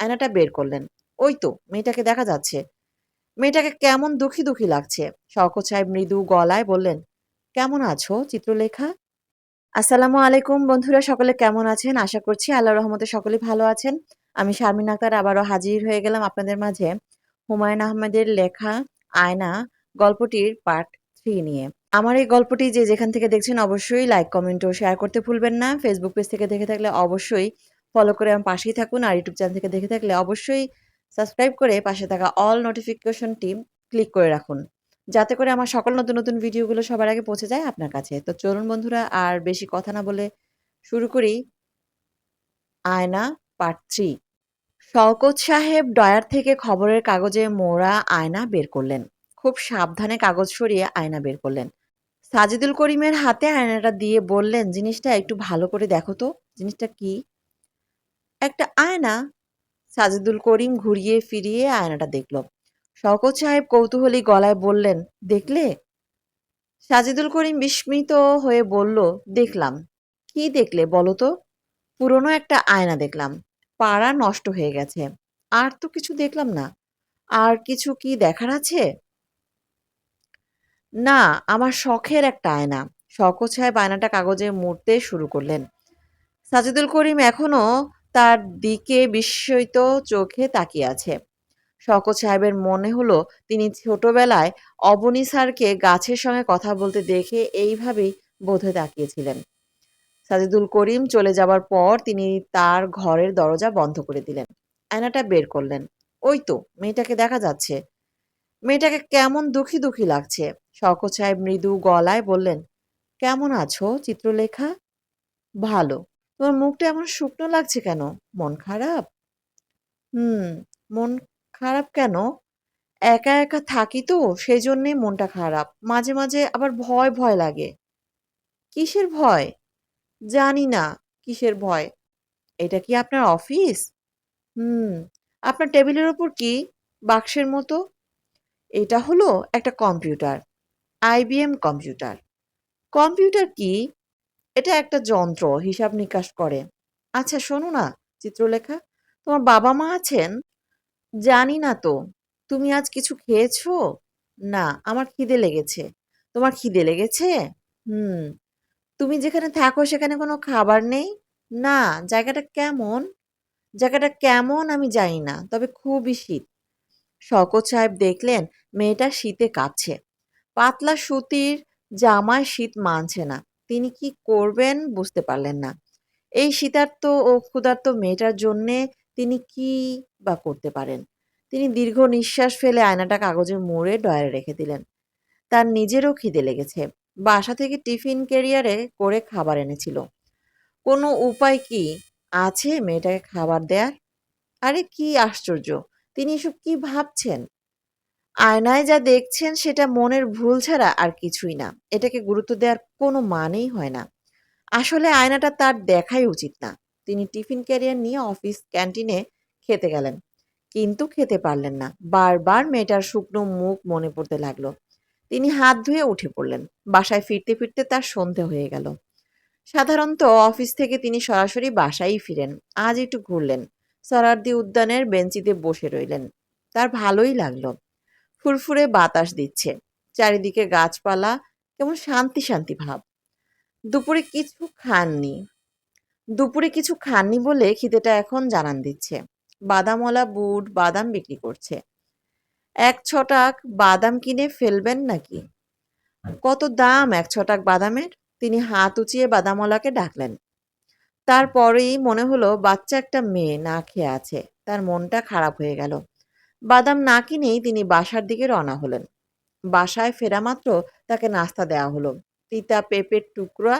আয়নাটা বের করলেন। ওই তো, মেয়েটাকে দেখা যাচ্ছে। মেয়েটাকে কেমন দুঃখী দুঃখী লাগছে। শওকত সাহেব মৃদু গলায় বললেন, কেমন আছো চিত্রলেখা? আসসালামু আলাইকুম বন্ধুরা, সকলে কেমন আছেন? আশা করছি আল্লাহ রহমতে সকলে ভালো আছেন। আমি শারমিন আক্তার আবারও হাজির হয়ে গেলাম আপনাদের মাঝে হুমায়ুন আহমেদের লেখা, আয়না, গল্পটির পার্ট থ্রি নিয়ে। আমার এই গল্পটি যে যেখান থেকে দেখছেন অবশ্যই লাইক, কমেন্ট ও শেয়ার করতে ভুলবেন না। ফেসবুক পেজ থেকে দেখে থাকলে অবশ্যই ফলো করে আমার পাশেই থাকুন আর ইউটিউব চ্যানেল থেকে দেখে থাকলে অবশ্যই সাবস্ক্রাইব করে পাশে থাকা অল নোটিফিকেশনটি ক্লিক করে রাখুন। যাতে করে আমার সকল নতুন নতুন ভিডিওগুলো সবার আগে পৌঁছে যায় আপনার কাছে। তো চলুন বন্ধুরা, আর বেশি কথা না বলে শুরু করি। আয়না পার্ট থ্রি শওকত সাহেব ডয়ার থেকে খবরের কাগজে মোড়া আয়না বের করলেন। খুব সাবধানে কাগজ সরিয়ে আয়না বের করলেন। সাজিদুল করিমের হাতে আয়নাটা দিয়ে বললেন, জিনিসটা একটু ভালো করে দেখো তো। জিনিসটা কি? একটা আয়না সাজিদুল করিম ঘুরিয়ে ফিরিয়ে আয়নাটা দেখল। শওকত সাহেব কৌতূহলী গলায় বললেন, দেখলে? সাজিদুল করিম বিস্মিত হয়ে বলল, দেখলাম। কি দেখলে বলো তো? পুরনো একটা আয়না দেখলাম। পাড়া নষ্ট হয়ে গেছে। আর তো কিছু দেখলাম না। আর কিছু কি দেখার আছে? না, আমার শখের একটা আয়না। শওকত সাহেব আয়নাটা কাগজে মুড়তে শুরু করলেন। সাজিদুল করিম এখনও তার দিকে বিস্ময়িত চোখে তাকিয়ে আছে। শওকত সাহেবের মনে হলো, তিনি ছোটবেলায় অবনী স্যারকে গাছের সঙ্গে কথা বলতে দেখে এইভাবেই বোধে তাকিয়েছিলেন। সাজিদুল করিম চলে যাবার পর তিনি তার ঘরের দরজা বন্ধ করে দিলেন। আয়নাটা বের করলেন। ওই তো, মেয়েটাকে দেখা যাচ্ছে। মেয়েটাকে কেমন দুঃখী দুঃখী লাগছে। শওকত সাহেব মৃদু গলায় বললেন, কেমন আছো, চিত্রলেখা? ভালো। তোমার মুখটা এমন শুকনো লাগছে কেন? মন খারাপ? হুম, মন খারাপ কেন? একা একা থাকি তো সেই জন্যে মনটা খারাপ। মাঝে মাঝে আবার ভয় ভয় লাগে। কিসের ভয়? জানি না কিসের ভয়। এটা কি আপনার অফিস? হুম, আপনার টেবিলের ওপর কি বাক্সের মতো? এটা হলো একটা কম্পিউটার আইবিএম কম্পিউটার। কম্পিউটার কি? এটা একটা যন্ত্র, হিসাব নিকাশ করে। আচ্ছা শোনো না, চিত্রলেখা, তোমার বাবা মা আছেন? জানি না তো, তুমি আজ কিছু খেয়েছো? না, আমার খিদে লেগেছে। তোমার খিদে লেগেছে? হুম। তুমি যেখানে থাকো সেখানে কোনো খাবার নেই? না, জায়গাটা কেমন? জায়গাটা কেমন আমি জানি না, তবে খুবই শীত। শওকত সাহেব দেখলেন, মেয়েটা শীতে কাঁপছে। পাতলা সুতির জামায় শীত মানছে না। তিনি কি করবেন বুঝতে পারলেন না। এই শীতার্ত ও ক্ষুধার্ত মেয়েটার জন্যে তিনি কি বা করতে পারেন? তিনি দীর্ঘ নিঃশ্বাস ফেলে আয়নাটা কাগজে মুড়ে ডয়ারে রেখে দিলেন। তার নিজেরও খিদে লেগেছে। বাসা থেকে টিফিন ক্যারিয়ারে করে খাবার এনেছিল। কোনো উপায় কি আছে মেয়েটাকে খাবার দেয়ার? আরে কি আশ্চর্য! তিনি এসব কি ভাবছেন? আয়নায় যা দেখছেন সেটা মনের ভুল ছাড়া আর কিছুই না। এটাকে গুরুত্ব দেওয়ার কোনো মানেই হয় না। আসলে আয়নাটা তার দেখাই উচিত না। তিনি টিফিন ক্যারিয়ার নিয়ে অফিস ক্যান্টিনে খেতে গেলেন, কিন্তু খেতে পারলেন না। বারবার মেয়েটার শুকনো মুখ মনে পড়তে লাগল। তিনি হাত ধুয়ে উঠে পড়লেন। বাসায় ফিরতে ফিরতে তার সন্ধে হয়ে গেল। সাধারণত অফিস থেকে তিনি সরাসরি বাসায় ফিরেন। আজ একটু ঘুরলেন। সরার্দি উদ্যানের বেঞ্চিতে বসে রইলেন। তার ভালোই লাগল। ফুরফুরে বাতাস দিচ্ছে। চারিদিকে গাছপালা, কেমন শান্তি শান্তি ভাব। দুপুরে কিছু খাননি। দুপুরে কিছু খাননি বলে খিদেটা এখন জানান দিচ্ছে। বাদামওয়ালা বুট বাদাম বিক্রি করছে। এক ছটাক বাদাম কিনে ফেলবেন নাকি? কত দাম এক ছটাক বাদামের? তিনি হাত উঁচিয়ে বাদামওয়ালাকে ডাকলেন। তারপরেই মনে হলো, বাচ্চা একটা মেয়ে না খেয়ে আছে। তার মনটা খারাপ হয়ে গেল। বাদাম না কিনেই তিনি বাসার দিকে রওনা হলেন। বাসায় ফেরা মাত্র তাকে নাস্তা দেওয়া হলো। তিতা পেঁপের টুকরা,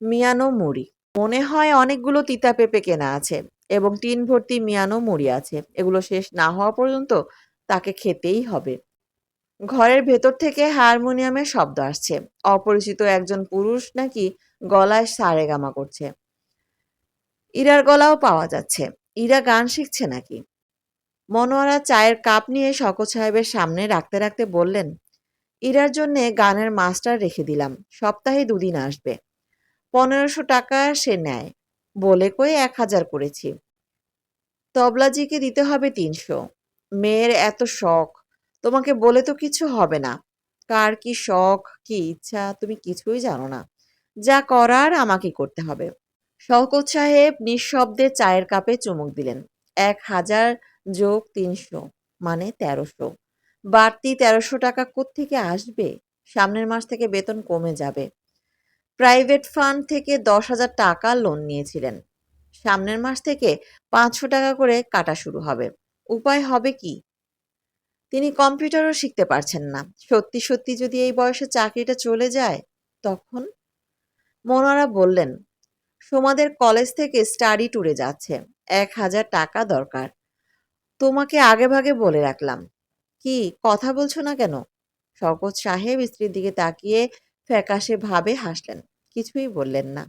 মিয়ানো মুড়ি। মনে হয় অনেকগুলো তিতা পেঁপে কেনা আছে এবং টিন ভর্তি মিয়ানো মুড়ি আছে। এগুলো শেষ না হওয়া পর্যন্ত তাকে খেতেই হবে। ঘরের ভেতর থেকে হারমোনিয়ামের শব্দ আসছে। অপরিচিত একজন পুরুষ নাকি গলায় সারেগামা করছে। ইরার গলাও পাওয়া যাচ্ছে। ইরা গান শিখছে নাকি? মনোয়ারা চায়ের কাপ নিয়ে শকত সাহেবের সামনে রাখতে রাখতে বললেন, ইরার জন্যে গানের মাস্টার রেখে দিলাম, সপ্তাহে দুদিন আসবে। পনেরোশো টাকা সে নেয়, বলে কয়ে এক হাজার করেছি। তবলাজিকে দিতে হবে তিনশো। মেয়ের এত শখ, তোমাকে বলে তো কিছু হবে না। কার কি শখ, কি ইচ্ছা, তুমি কিছুই জানো না। যা করার আমাকে করতে হবে। শওকত সাহেব নিঃশব্দে চায়ের কাপে চুমুক দিলেন। এক হাজার যোগ তিনশো মানে তেরোশো। বাড়তি তেরোশো টাকা কোত্থেকে আসবে? সামনের মাস থেকে বেতন কমে যাবে। প্রাইভেট ফান্ড থেকে দশ হাজার টাকা লোন নিয়েছিলেন। সামনের মাস থেকে পাঁচশো টাকা করে কাটা শুরু হবে। উপায় হবে কি? তিনি কম্পিউটারও শিখতে পারছেন না। সত্যি সত্যি যদি এই বয়সে চাকরিটা চলে যায়, তখন? মনোয়ারা বললেন, সোমাদের কলেজ থেকে স্টাডি ট্যুরে যাচ্ছে। এক হাজার টাকা দরকার। তোমাকে আগে ভাগে বলে রাখলাম। কি? কথা বলছো না কেন? শওকত সাহেব স্ত্রীর দিকে তাকিয়ে ফ্যাকাশে ভাবে হাসলেন। কিছুই বললেন না।